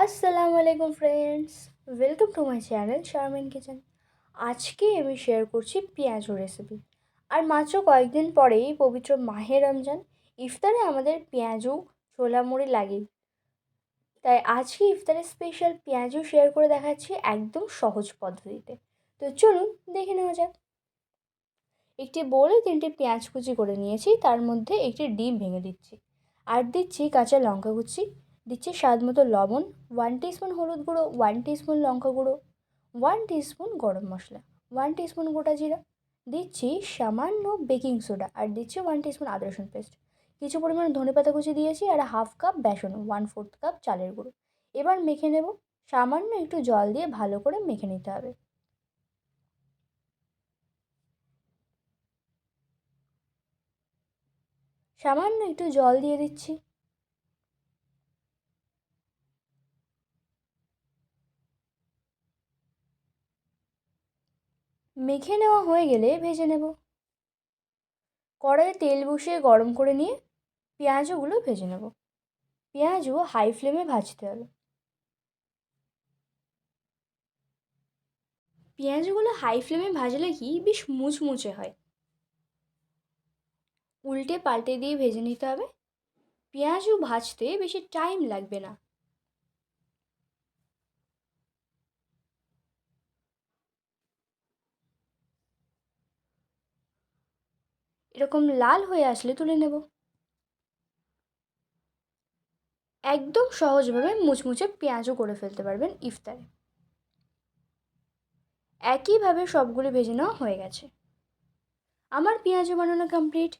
আসসালামু আলাইকুম friends welcome to my channel Sharmin kitchen আজকে আমি শেয়ার করছি পেঁয়াজু রেসিপি আর মাত্র কয়েকদিন পরেই পবিত্র মাহে রমজান, ইফতারে আমাদের পেঁয়াজু ছোলা মুড়ি লাগেই তাই আজকে ইফতারে স্পেশাল পেঁয়াজু শেয়ার করে দেখাচ্ছি একদম সহজ পদ্ধতিতে। তো চলুন দেখে নেওয়া যাক। একটি বোলে তিনটি পেঁয়াজ কুচি করে নিয়েছি, তার মধ্যে একটি ডিম ভেঙে দিচ্ছি। আর দিচ্ছি কাঁচা লঙ্কা কুচি দিচ্ছি স্বাদ মতো লবণ ওয়ান টিস্পুন হলুদ গুঁড়ো ওয়ান টিস্পুন লঙ্কা গুঁড়ো ওয়ান টিস্পুন গরম মশলা ওয়ান টিস্পুন গোটা জিরা, দিচ্ছি সামান্য বেকিং সোডা আর দিচ্ছি ওয়ান টিস্পুন আদা রসুন পেস্ট কিছু পরিমাণ ধনে পাতা কুচি দিয়েছি আর হাফ কাপ বেসন ওয়ান ফোর্থ কাপ চালের গুঁড়ো। এবার মেখে নেব, সামান্য একটু জল দিয়ে ভালো করে মেখে নিতে হবে। সামান্য একটু জল দিয়ে দিচ্ছি। মেখে নেওয়া হয়ে গেলে ভেজে নেব। কড়াইয়ে তেল বসিয়ে গরম করে নিয়ে পেঁয়াজগুলো ভেজে নেব। পেঁয়াজও হাই ফ্লেমে ভাজতে হবে। পেঁয়াজগুলো হাই ফ্লেমে ভাজলে কি বেশ মুচমুচে হয়। উল্টে পাল্টে দিয়ে ভেজে নিতে হবে। পেঁয়াজও ভাজতে বেশি টাইম লাগবে না। এরকম লাল হয়ে আসলে তুলে নেব। একদম সহজভাবে মুচমুচে পেঁয়াজও করে ফেলতে পারবেন ইফতারে। একইভাবে সবগুলি ভেজে নেওয়া হয়ে গেছে। আমার পেঁয়াজও বানানো কমপ্লিট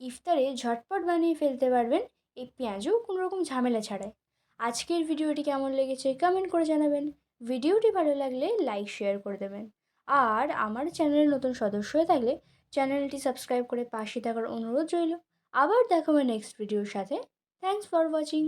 ইফতারে ঝটপট বানিয়ে ফেলতে পারবেন। এই পেঁয়াজও কোনো রকম ঝামেলা ছাড়াই। আজকের ভিডিওটি কেমন লেগেছে কমেন্ট করে জানাবেন। ভিডিওটি ভালো লাগলে লাইক শেয়ার করে দেবেন। আর আমার চ্যানেলের নতুন সদস্য হয়ে থাকলে চ্যানেলটি সাবস্ক্রাইব করে পাশে থাকার অনুরোধ রইল। আবার দেখাবো নেক্সট ভিডিওর সাথে। Thanks for watching